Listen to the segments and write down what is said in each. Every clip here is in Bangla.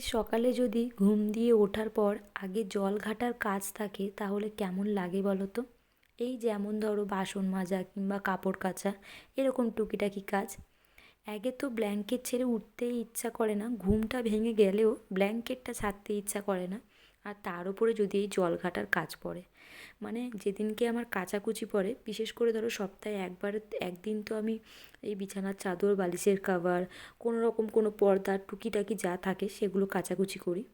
সকালে যদি ঘুম দিয়ে ওঠার পর আগে জল ঘাটার কাজ থাকে, তাহলে কেমন লাগে বলো তো? এই যেমন ধরো বাসন মাজা কিংবা কাপড় কাচা, এরকম টুকিটাকি কাজ। আগে তো ব্ল্যাঙ্কেট ছেড়ে উঠতেই ইচ্ছা করে না, ঘুমটা ভেঙে গেলেও ব্ল্যাঙ্কেটটা ছাড়তে ইচ্ছা করে না। আর তার উপরে যদি এই জল ঘাটার কাজ পড়ে। মানে যেদিনকে আমার কাচাকুচি পড়ে, বিশেষ করে ধরো সপ্তাহে একবার, একদিন তো আমি এই বিছানার চাদর, বালিশের কাভার কোনো রকম কোনো পর্দা, টুকিটাকি যা থাকে সেগুলো কাচাকুচি করি।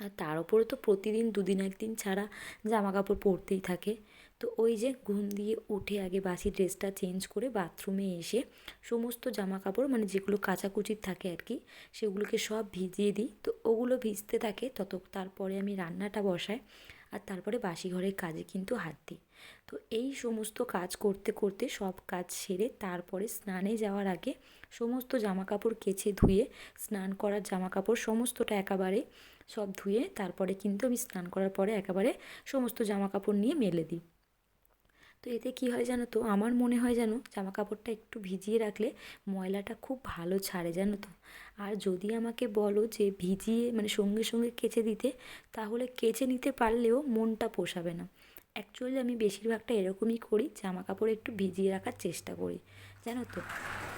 আর তার উপরে তো প্রতিদিন দুদিন একদিন ছাড়া জামা কাপড় পরতেই থাকে। তো ওই যে ঘুম দিয়ে উঠে আগে বাসি ড্রেসটা চেঞ্জ করে বাথরুমে এসে সমস্ত জামা কাপড় মানে যেগুলো কাচাকুচির থাকে আর কি, সেগুলোকে সব ভিজিয়ে দিই। তো ওগুলো ভিজতে থাকে তত তারপরে আমি রান্নাটা বসাই আর তারপরে বাসি ঘরের কাজে কিন্তু হাত দিই। তো এই সমস্ত কাজ করতে করতে সব কাজ সেরে তারপরে স্নানে যাওয়ার আগে সমস্ত জামা কাপড় কেচে ধুয়ে, স্নান করার জামা কাপড় সমস্তটা একেবারে সব ধুয়ে তারপরে কিন্তু আমি স্নান করার পরে একেবারে সমস্ত জামা কাপড় নিয়ে মেলে দিই। তো এতে কী হয় জানো তো? আমার মনে হয় যেন জামা কাপড়টা একটু ভিজিয়ে রাখলে ময়লাটা খুব ভালো ছাড়ে জানো তো? আর যদি আমাকে বলো যে ভিজিয়ে মানে সঙ্গে সঙ্গে কেচে দিতে, তাহলে কেচে নিতে পারলেও মনটা পোষাবে না। অ্যাকচুয়ালি আমি বেশিরভাগটা এরকমই করি জামা কাপড় একটু ভিজিয়ে রাখার চেষ্টা করি, জানো তো?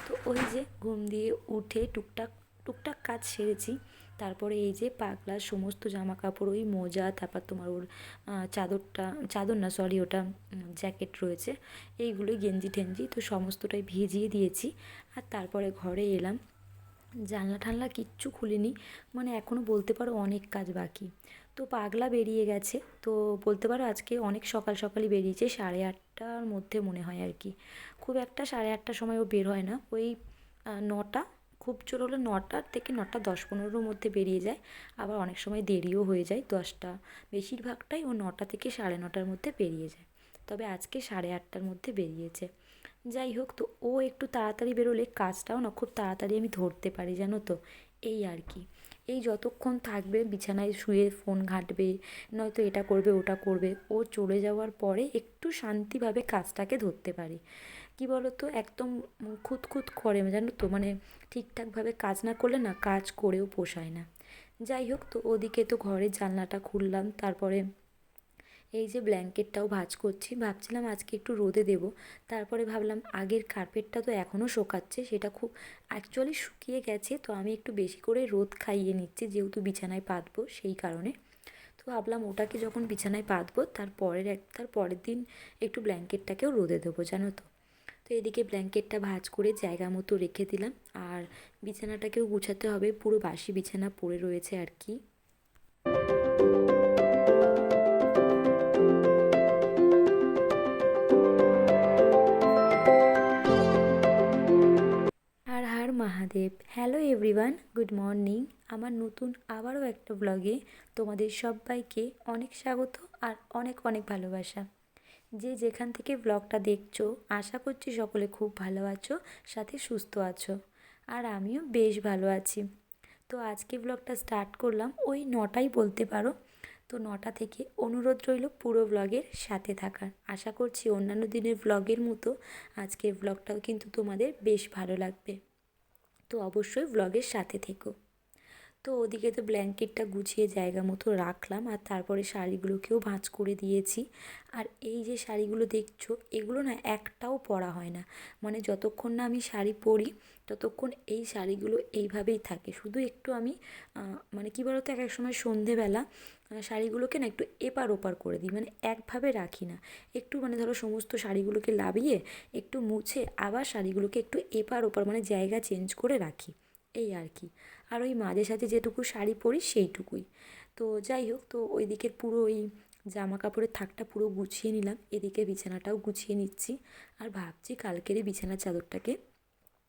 তো ওই যে ঘুম দিয়ে উঠে টুকটাক টুকটাক কাজ সেরেছি। তারপরে এই যে পাগলার সমস্ত জামা কাপড় ওই মোজা, তারপর তোমার ওর চাদরটা, চাদর না সরি ওটা জ্যাকেট রয়েছে এইগুলোই গেঞ্জি টেঞ্জি তো সমস্তটাই ভিজিয়ে দিয়েছি। আর তারপরে ঘরে এলাম। জানলা ঠানলা কিচ্ছু খুলিনি মানে এখনও বলতে পারো অনেক কাজ বাকি। তো পাগলা বেরিয়ে গেছে, তো বলতে পারো আজকে অনেক সকাল সকালই বেরিয়েছে, সাড়ে আটটার মধ্যে মনে হয় আর কি। খুব একটা সাড়ে আটটার সময় ও বের হয় না, ওই নটা খুব জোর হলে নটার থেকে নটা দশ পনেরোর মধ্যে বেরিয়ে যায়। আবার অনেক সময় দেরিও হয়ে যায় দশটা। বেশিরভাগটাই ও নটা থেকে সাড়ে নটার মধ্যে বেরিয়ে যায়। তবে আজকে সাড়ে আটটার মধ্যে বেরিয়েছে। যাই হোক, তো ও একটু তাড়াতাড়ি বেরোলে কাজটাও না খুব তাড়াতাড়ি আমি ধরতে পারি, জানো তো? এই আর কি। এই যতক্ষণ থাকবে বিছানায় শুয়ে ফোন ঘাঁটবে, নয়তো এটা করবে, ওটা করবে, ও চলে যাওয়ার পরে একটু শান্তিভাবে কাজটাকে ধরতে পারি। কী বলো তো একদম খুঁতখুত করে জানো তো? মানে ঠিকঠাকভাবে কাজ না করলে না কাজ করেও পোষায় না। যাই হোক তো, ওদিকে তো ঘরের জানলাটা খুললাম, তারপরে এই যে ব্ল্যাঙ্কেটটাও ভাজ করছি। ভাবছিলাম আজকে একটু রোদে দেবো, তারপরে ভাবলাম আগের কার্পেটটা তো এখনও শোকাচ্ছে, সেটা খুব অ্যাকচুয়ালি শুকিয়ে গেছে, তো আমি একটু বেশি করে রোদ খাইয়ে নিচ্ছি, যেহেতু বিছানায় পাতবো সেই কারণে। তো ভাবলাম ওটাকে যখন বিছানায় পাতবো তার পরের এক তার পরের দিন একটু ব্ল্যাঙ্কেটটাকেও রোদে দেবো, জানো তো? তো এদিকে ব্ল্যাঙ্কেটটা ভাজ করে জায়গা মতো রেখে দিলাম। আর বিছানাটাকেও গুছাতে হবে, পুরো বাসি বিছানা পড়ে রয়েছে আর কি। Mahadev. Hello everyone, good morning. আমার নতুন আবারও একটা ব্লগে তোমাদের সবাইকে অনেক স্বাগত আর অনেক অনেক ভালোবাসা। যে যেখান থেকে ব্লগটা দেখছ, আশা করছি সকলে খুব ভালো আছো, সাথে সুস্থ আছো। আর আমিও বেশ ভালো আছি। তো আজকে ব্লগটা স্টার্ট করলাম ওই নটাই বলতে পারো। তো নটা থেকে অনুরোধ রইল পুরো ব্লগের সাথে থাকার। আশা করছি অন্যান্য দিনের ব্লগের মতো আজকের ব্লগটাও কিন্তু তোমাদের বেশ ভালো লাগবে। তো অবশ্যই ব্লগের সাথে থেকো। তো ওদিকে তো ব্ল্যাঙ্কেটটা গুছিয়ে জায়গা মতো রাখলাম আর তারপরে শাড়িগুলোকেও ভাঁজ করে দিয়েছি। আর এই যে শাড়িগুলো দেখছ, এগুলো না একটাও পরা হয় না। মানে যতক্ষণ না আমি শাড়ি পরি, ততক্ষণ এই শাড়িগুলো এইভাবেই থাকে। শুধু একটু আমি মানে কী বলতো, এক এক সময় সন্ধেবেলা শাড়িগুলোকে না একটু এপার ওপার করে দিই। মানে একভাবে রাখি না। একটু মানে ধরো সমস্ত শাড়িগুলোকে লাবিয়ে, একটু মুছে আবার শাড়িগুলোকে একটু এপার ওপার মানে জায়গা চেঞ্জ করে রাখি। এই আর কি। আর ওই মাঝে সাঝে যেটুকু শাড়ি পরি সেইটুকুই। তো যাই হোক, তো ওই দিকের পুরো ওই জামা কাপড়ের থাকটা পুরো গুছিয়ে নিলাম। এদিকে বিছানাটাও গুছিয়ে নিচ্ছি। আর ভাবছি কালকেরই বিছানার চাদরটাকে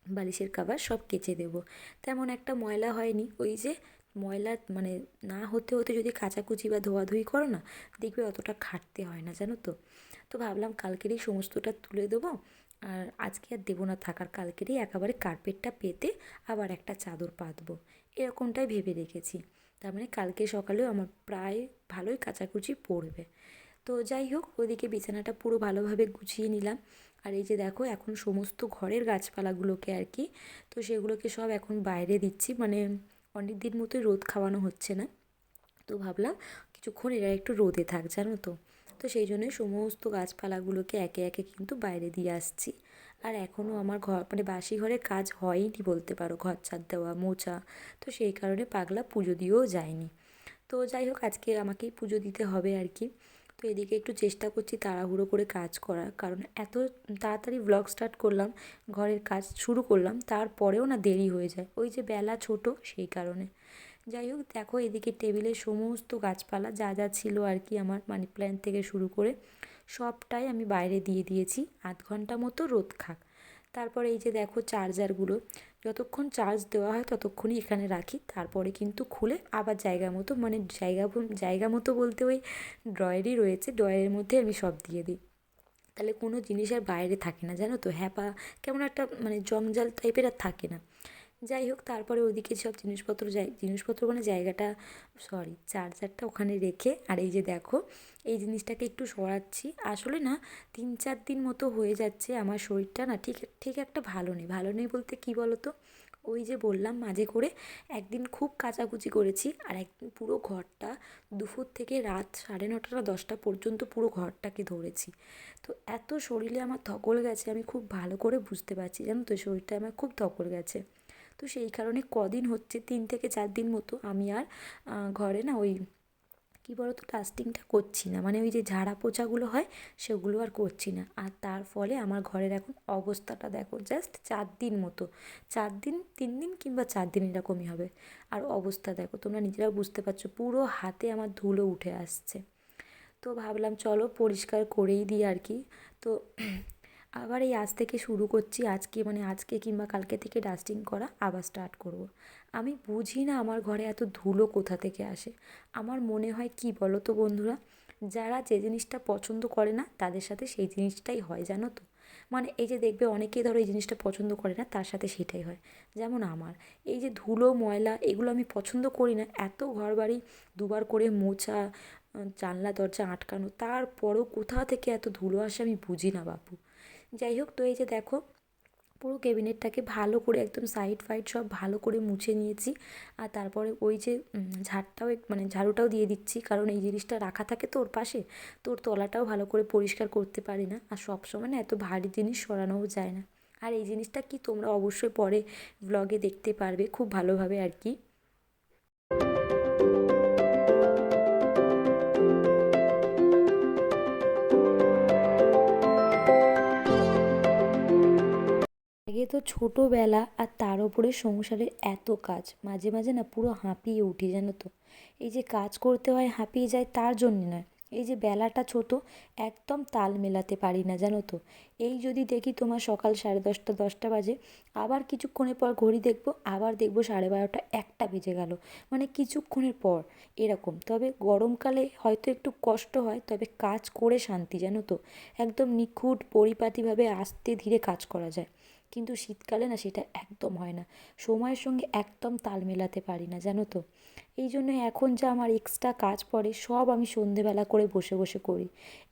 বালিশের কাবার সব কেচে দেবো। তেমন একটা ময়লা হয়নি। ওই যে ময়লা মানে না হতে হতে যদি কাচাকুচি বা ধোয়াধুয়ি করো না, দেখবে অতটা খাটতে হয় না, জানো তো। তো ভাবলাম কালকেরই সমস্তটা তুলে দেবো। আর আজকে আর দেবো না থাকার কালকেরই একেবারে কার্পেটটা পেতে আবার একটা চাদর পাতবো। এরকমটাই ভেবে রেখেছি। তার মানে কালকে সকালেও আমার প্রায় ভালোই কাচাকুচি পড়বে। তো যাই হোক ওদিকে বিছানাটা পুরো ভালোভাবে গুছিয়ে নিলাম। আর এই যে দেখো, এখন সমস্ত ঘরের গাছপালাগুলোকে আর কি, তো সেগুলোকে সব এখন বাইরে দিচ্ছি। মানে অনেক দিন মতোই রোদ খাওয়ানো হচ্ছে না। তো ভাবলাম কিছুক্ষণ এরা একটু রোদে থাক, জানো তো। তো সেই জন্যই সমস্ত গাছপালাগুলোকে একে একে কিন্তু বাইরে দিয়ে আসছি। আর এখনও আমার ঘর মানে বাসি ঘরে কাজ হয়নি বলতে পারো, ঘর ছাদ দেওয়া মোচা তো সেই কারণে পাগলা পুজো দিয়েও যায়নি। তো যাই হোক, আজকে আমাকেই পুজো দিতে হবে আর কি। তো এদিকে একটু চেষ্টা করছি তাড়াহুড়ো করে কাজ করার, কারণ এত তাড়াতাড়ি ব্লগ স্টার্ট করলাম, ঘরের কাজ শুরু করলাম, তারপরেও না দেরি হয়ে যায়। ওই যে বেলা ছোট, সেই কারণে। যাই হোক, দেখো এদিকে টেবিলে সমস্ত গাছপালা যা যা ছিল আর কি আমার মানি প্ল্যান্ট থেকে শুরু করে সবটাই আমি বাইরে দিয়ে দিয়েছি। আধ ঘণ্টা মতো রোদ খাক। তারপরে এই যে দেখো চার্জারগুলো যতক্ষণ চার্জ দেওয়া হয় ততক্ষণই এখানে রাখি। তারপরে কিন্তু খুলে আবার জায়গা মতো মানে জায়গা জায়গা মতো বলতে ওই ড্রয়ারই রয়েছে ড্রয়ারের মধ্যে আমি সব দিয়ে দিই। তাহলে কোনো জিনিস আর বাইরে থাকে না, জানো তো? হ্যাপা কেমন একটা মানে জঞ্জাল টাইপের আর থাকে না। যাই হোক, তারপরে ওদিকে সব জিনিসপত্র যাই, জিনিসপত্র মানে জায়গাটা সরি চার্জারটা ওখানে রেখে, আর এই যে দেখো, এই জিনিসটাকে একটু সরাচ্ছি। আসলে না, তিন চার দিন মতো হয়ে যাচ্ছে আমার শরীরটা না, ঠিক ঠিক একটা ভালো নেই। ভালো নেই বলতে কী বলো তো ওই যে বললাম মাঝে করে, একদিন খুব কাচাকুচি করেছি, আর একদিন পুরো ঘরটা দুপুর থেকে রাত সাড়ে নটা দশটা পর্যন্ত পুরো ঘরটাকে ধরেছি। তো এত শরীরে আমার ধকল গেছে, আমি খুব ভালো করে বুঝতে পারছি, জানো তো, শরীরটা আমার খুব ধকল গেছে। তো সেই কারণে কদিন হচ্ছে, তিন থেকে চার দিন মতো আমি আর ঘরে না ওই কী বলতো ডাস্টিংটা করছি না। মানে ওই যে ঝাড়া পোছাগুলো হয়, সেগুলো আর করছি না। আর তার ফলে আমার ঘরের এখন অবস্থাটা দেখো জাস্ট চার দিন মতো। চার দিন, তিন দিন কিংবা চার দিন এরকমই হবে। আর অবস্থা দেখো, তোমরা নিজেরাও বুঝতে পারছ, পুরো হাতে আমার ধুলো উঠে আসছে। তো ভাবলাম চলো পরিষ্কার করেই দিই আর কি। তো আবার এই আজ থেকে শুরু করছি আজকে মানে আজকে কিংবা কালকে থেকে ডাস্টিং করা আবার স্টার্ট করব। আমি বুঝি না আমার ঘরে এত ধুলো কোথা থেকে আসে। আমার মনে হয় কি বলো তো বন্ধুরা, যারা যে জিনিসটা পছন্দ করে না, তাদের সাথে সেই জিনিসটাই হয়, জানো তো? মানে এই যে দেখবে অনেকেই ধরো এই জিনিসটা পছন্দ করে না, তার সাথে সেটাই হয়। যেমন আমার, এই যে ধুলো, ময়লা, এগুলো আমি পছন্দ করি না, এত ঘর বাড়ি দুবার করে মোছা জানলা, দরজা আটকানো, তারপরও কোথা থেকে এত ধুলো আসে আমি বুঝি না বাপু। যাই হোক, তো এই যে দেখো, পুরো ক্যাবিনেটটাকে ভালো করে একদম সাইড ফাইড সব ভালো করে মুছে নিয়েছি। আর তারপরে ওই যে ঝাড়টাও মানে ঝাড়ুটাও দিয়ে দিচ্ছি, কারণ এই জিনিসটা রাখা থাকে তো ওর পাশে তো ওর তলাটাও ভালো করে পরিষ্কার করতে পারি না। আর সবসময় না এত ভারী জিনিস সরানোও যায় না। আর এই জিনিসটা কি তোমরা অবশ্যই পরে ব্লগে দেখতে পারবে, খুব ভালোভাবে আর কি। আগে তো ছোটোবেলা আর তার ওপরে সংসারের এত কাজ। মাঝে মাঝে না পুরো হাঁপিয়ে উঠি, জানো তো। এই যে কাজ করতে হয়, হাঁপিয়ে যায় তার জন্য নয়। এই যে বেলাটা ছোট, একদম তাল মেলাতে পারি না, জানো তো। এই যদি দেখি তোমার সকাল সাড়ে দশটা দশটা বাজে, আবার কিছুক্ষণের পর ঘড়ি দেখব, আবার দেখব সাড়ে বারোটা, একটা বেজে গেল। মানে কিছুক্ষণের পর, এরকম। তবে গরমকালে হয়তো একটু কষ্ট হয়, তবে কাজ করে শান্তি, জানো তো। একদম নিখুঁত, পরিপাটিভাবে আস্তে ধীরে কাজ করা যায়। কিন্তু শীতকালে না সেটা একদম হয় না। সময়ের সঙ্গে একদম তাল মেলাতে পারি না, জানো তো। এই জন্য এখন যা আমার এক্সট্রা কাজ পড়ে, সব আমি সন্ধেবেলা করে বসে বসে করি।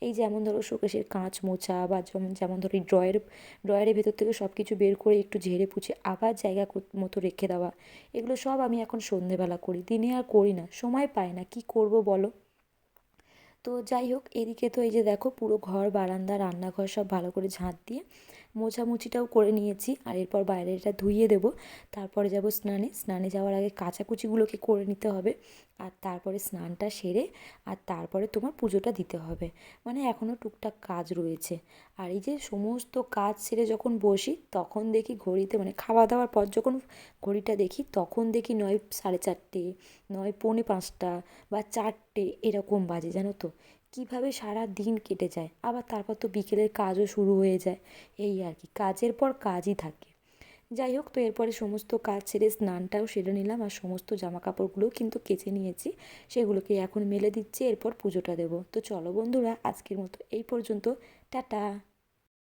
এই যেমন ধরো শোকেশের কাঁচ মোছা বা যেমন যেমন ধরো ড্রয়ের ড্রয়ারের ভেতর থেকে সব কিছু বের করে একটু ঝেড়ে পুছে আবার জায়গা মতো রেখে দেওয়া, এগুলো সব আমি এখন সন্ধেবেলা করি। দিনে আর করি না, সময় পাই না। কি করব বলো? তো যাই হোক, এদিকে তো এই যে দেখো পুরো ঘর, বারান্দা, রান্নাঘর সব ভালো করে ঝাঁট দিয়ে মোছামুছিটাও করে নিয়েছি আর এরপর বাইরেটা ধুইয়ে দেবো। তারপরে যাব স্নানে। স্নানে যাওয়ার আগে কাচাকুচিগুলোকে করে নিতে হবে আর তারপরে স্নানটা সেরে আর তারপরে তোমার পুজোটা দিতে হবে। মানে এখনও টুকটাক কাজ রয়েছে। আর এই যে সমস্ত কাজ সেরে যখন বসি, তখন দেখি ঘড়িতে মানে খাওয়া দাওয়ার পর যখন ঘড়িটা দেখি, তখন দেখি নয়, সাড়ে চারটে নয়, পৌনে পাঁচটা বা চারটে এরকম বাজে, জানো তো? কীভাবে সারা দিন কেটে যায়? আবার তারপর তো বিকেলের কাজও শুরু হয়ে যায়। এই আর কি, কাজের পর কাজই থাকে। যাই হোক, তো এরপরে সমস্ত কাজ ছেড়ে স্নানটাও সেরে নিলাম আর সমস্ত জামা কাপড়গুলোও কিন্তু কেচে নিয়েছি। সেগুলোকে এখন মেলে দিচ্ছি, এরপর পুজোটা দেবো। তো চলো বন্ধুরা, আজকের মতো এই পর্যন্ত। টাটা!